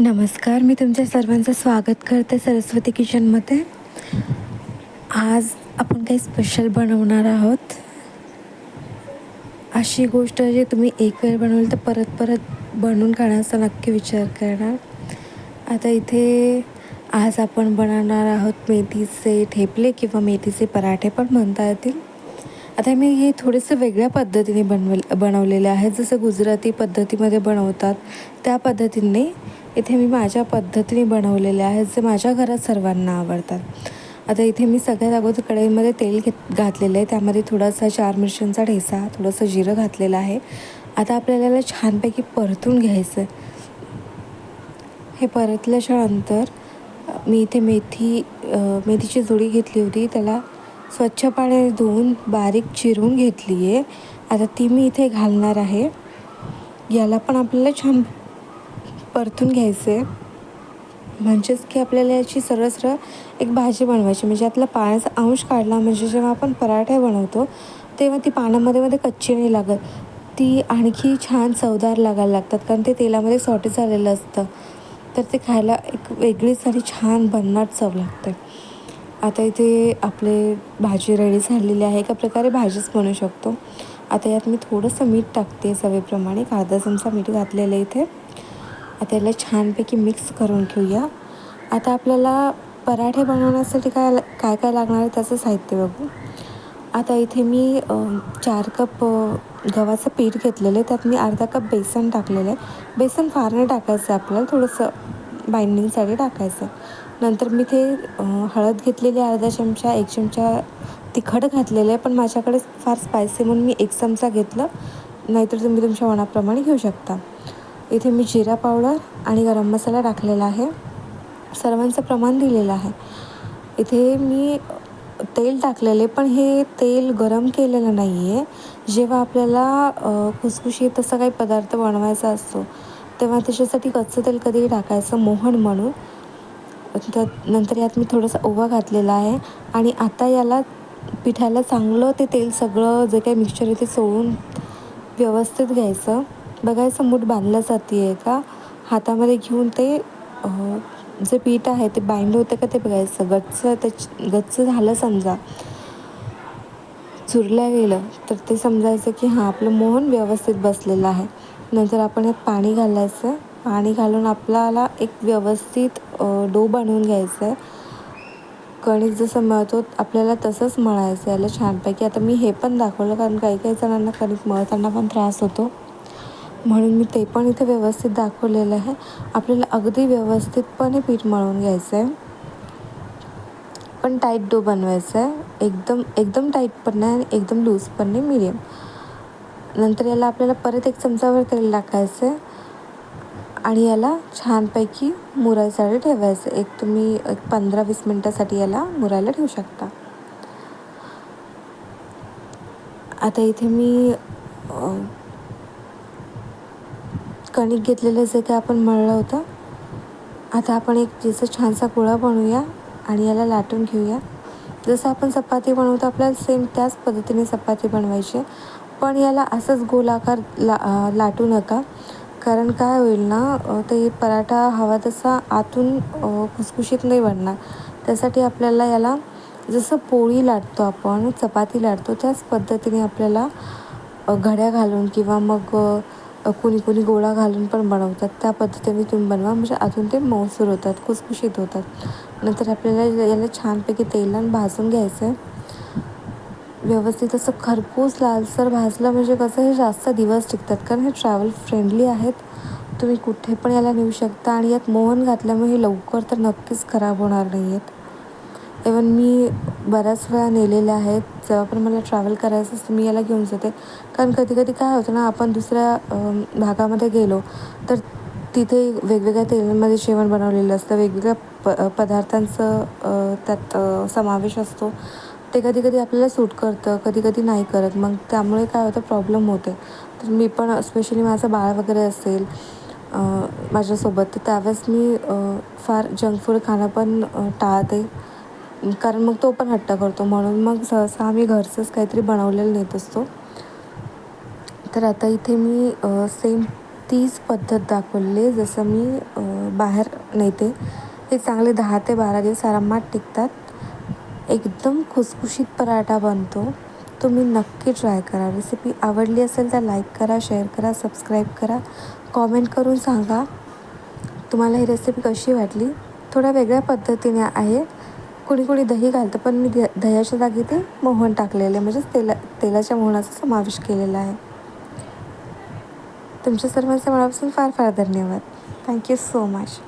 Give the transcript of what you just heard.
नमस्कार मी तुमच्या सर्वांचं स्वागत करते सरस्वती किचनमध्ये. आज आपण काही स्पेशल बनवणार आहोत. अशी गोष्ट जे तुम्ही एक वेळ बनवली तर परत परत बनवून खाण्याचा नक्की विचार करणार. आता इथे आज आपण बनवणार आहोत मेथीचे ठेपले किंवा मेथीचे पराठे पण म्हणता येतील. आता मी हे थोडेसं वेगळ्या पद्धतीने बनवल बनवलेले आहेत जसं गुजराती पद्धतीमध्ये बनवतात त्या पद्धतीने इथे मी माझ्या पद्धतीने बनवलेले आहेत जे माझ्या घरात सर्वांना आवडतात. आता इथे मी सगळ्यात अगोदर कढईमध्ये तेल घेत घातलेलं आहे. त्यामध्ये थोडासा चार मिरच्यांचा ठेसा थोडंसं जिरं घातलेलं आहे. आता आपल्याला छानपैकी परतून घ्यायचं आहे. हे परतल्याच्या नंतर मी इथे मेथी मेथीची जोडी घेतली होती. त्याला स्वच्छ पाण्याने धुवून बारीक चिरून घेतली आहे आता ती मी इथे घालणार आहे. याला पण आपल्याला छान परतून घ्यायचे. म्हणजेच की आपल्याला याची सरळ सरळ एक भाजी बनवायची. म्हणजे यातला पाण्याचा अंश काढला. म्हणजे जेव्हा आपण पराठे बनवतो तेव्हा ती पाण्यामध्ये मध्ये कच्ची नाही लागत. ती आणखी छान चवदार लागायला लागतात. कारण ते तेलामध्ये सॉटे झालेलं असतं. तर ते खायला एक वेगळीच आणि छान भन्नाट चव लागते. आता इथे आपले भाजी रेडी झालेली आहे. एका प्रकारे भाजीच बनवू शकतो. आता यात मी थोडंसं मीठ टाकते. चवीप्रमाणे अर्धा चमचा मीठ घातलेलं इथे. आता याला छानपैकी मिक्स करून घेऊया. आता आपल्याला पराठे बनवण्यासाठी काय काय काय लागणार आहे त्याचं साहित्य बघू. आता इथे मी चार कप गव्हाचं पीठ घेतलेलं आहे. त्यात मी अर्धा कप बेसन टाकलेलं आहे. बेसन फार नाही टाकायचं आहे आपल्याला थोडंसं बाइंडिंगसाठी टाकायचं आहे. नंतर मी ते हळद घेतलेली अर्धा चमचा एक चमचा तिखट घातलेलं आहे. पण माझ्याकडे फार स्पायसी म्हणून मी एक चमचा घेतलं. नाहीतर तुम्ही तुमच्या मनाप्रमाणे घेऊ शकता. इथे मी जिरा पावडर आणि गरम मसाला टाकलेला आहे. सर्वांचं प्रमाण दिलेलं आहे. इथे मी तेल टाकलेले पण हे तेल गरम केलेलं नाही आहे जेव्हा आपल्याला खुसखुशीत तसा काही पदार्थ बनवायचा असतो तेव्हा त्याच्यासाठी कच्चं तेल कधीही टाकायचं मोहन म्हणून. त्यात नंतर यात मी थोडंसं ओवा घातलेला आहे आणि आता याला पिठाला चांगलं ते तेल सगळं जे काही मिक्सचर आहे ते सोडून व्यवस्थित घ्यायचं. बघायचं मूठ बांधलं जाते आहे का? हातामध्ये घेऊन ते जे पीठ आहे ते बाइंड होतं का ते बघायचं. गच्च त्याच गच्च झालं समजा. चुरल्या गेलं तर ते समजायचं की हां आपलं मोहन व्यवस्थित बसलेलं आहे. नंतर आपण यात पाणी घालायचं. पाणी घालून आपल्याला एक व्यवस्थित डो बनवून घ्यायचं आहे कणिक जसं मळतो आपल्याला तसंच मळायचं याला छानपैकी. आता मी हे पण दाखवलं कारण काही काही जणांना कणिक मळताना पण त्रास होतो. म्हणून मी ते पण इथे व्यवस्थित दाखवलेलं आहे. आपल्याला अगदी व्यवस्थितपणे पीठ मळून घ्यायचं आहे पण टाईट डो बनवायचा आहे एकदम एकदम टाईट पण नाही आणि एकदम लूज पण नाही मिडियम नंतर याला आपल्याला परत एक चमचावर तेल टाकायचं आहे आणि याला छानपैकी मुरायसाठी ठेवायचं एक तुम्ही एक पंधरा वीस मिनटासाठी याला मुरायला ठेवू शकता. आता इथे मी कणिक घेतलेलं जे काय आपण मळलं होतं. आता आपण एक जसं छानसा गोळा बनवूया आणि याला लाटून घेऊया. जसं आपण चपाती बनवतो आपल्याला सेम त्याच पद्धतीने चपाती बनवायची पण याला असंच गोलाकार ला लाटू नका. कारण काय होईल ना ते पराठा हवा तसा आतून खुसखुशीत नाही बनणार त्यासाठी आपल्याला याला जसं पोळी लाटतो आपण चपाती लाटतो त्याच पद्धतीने आपल्याला घड्या घालून किंवा मग कुणी कुणी गोळा घालून पण बनवतात. त्या पद्धतीने तुम्ही बनवा. म्हणजे अजून ते मऊसूर होतात खुसखुशीत होतात. नंतर आपल्याला याला छानपैकी तेलानं भाजून घ्यायचं आहे व्यवस्थित असं खरपूस लालसर भाजलं म्हणजे कसं हे जास्त दिवस टिकतात. कारण हे ट्रॅव्हल फ्रेंडली आहेत. तुम्ही कुठे पण याला नेऊ शकता. आणि यात मोहन घातल्यामुळे हे लवकर तर नक्कीच खराब होणार नाही आहेत इवन मी बऱ्याच वेळा नेलेल्या आहेत. जेव्हा पण मला ट्रॅव्हल करायचं असतं मी याला घेऊन जाते. कारण कधी कधी काय होतं ना आपण दुसऱ्या भागामध्ये गेलो तर तिथे वेगवेगळ्या तेलांमध्ये जेवण बनवलेलं असतं. वेगवेगळ्या प पदार्थांचं त्यात समावेश असतो. ते कधी कधी आपल्याला सूट करतं कधी कधी नाही करत. मग त्यामुळे काय होतं प्रॉब्लेम होते. तर मी पण स्पेशली माझं बाळ वगैरे असेल माझ्यासोबत तर त्यावेळेस मी फार जंक फूड खाणं पण टाळते. कारण मग तो पण हट्ट करतो म्हणून मग सहसा आम्ही घरचंच काहीतरी बनवलेलं नेत असतो. तर आता इथे मी सेम तीच पद्धत दाखवली जसं मी बाहेर नेते हे चांगले दहा ते बारा दिवस आरामात टिकतात. एकदम खुसखुशीत पराठा बनतो. तुम्ही नक्की ट्राय करा. रेसिपी आवडली असेल तर लाईक करा शेअर करा सबस्क्राईब करा. कॉमेंट करून सांगा तुम्हाला ही रेसिपी कशी वाटली. थोड्या वेगळ्या पद्धतीने आहे. कोणी कोणी दही घालतं पण मी द दह्याच्या जागी ते मोहन टाकलेले म्हणजेच तेला तेलाच्या मोहनाचा समावेश केलेला आहे. तुमच्या सर्वांचा मनापासून फार फार धन्यवाद. Thank you so much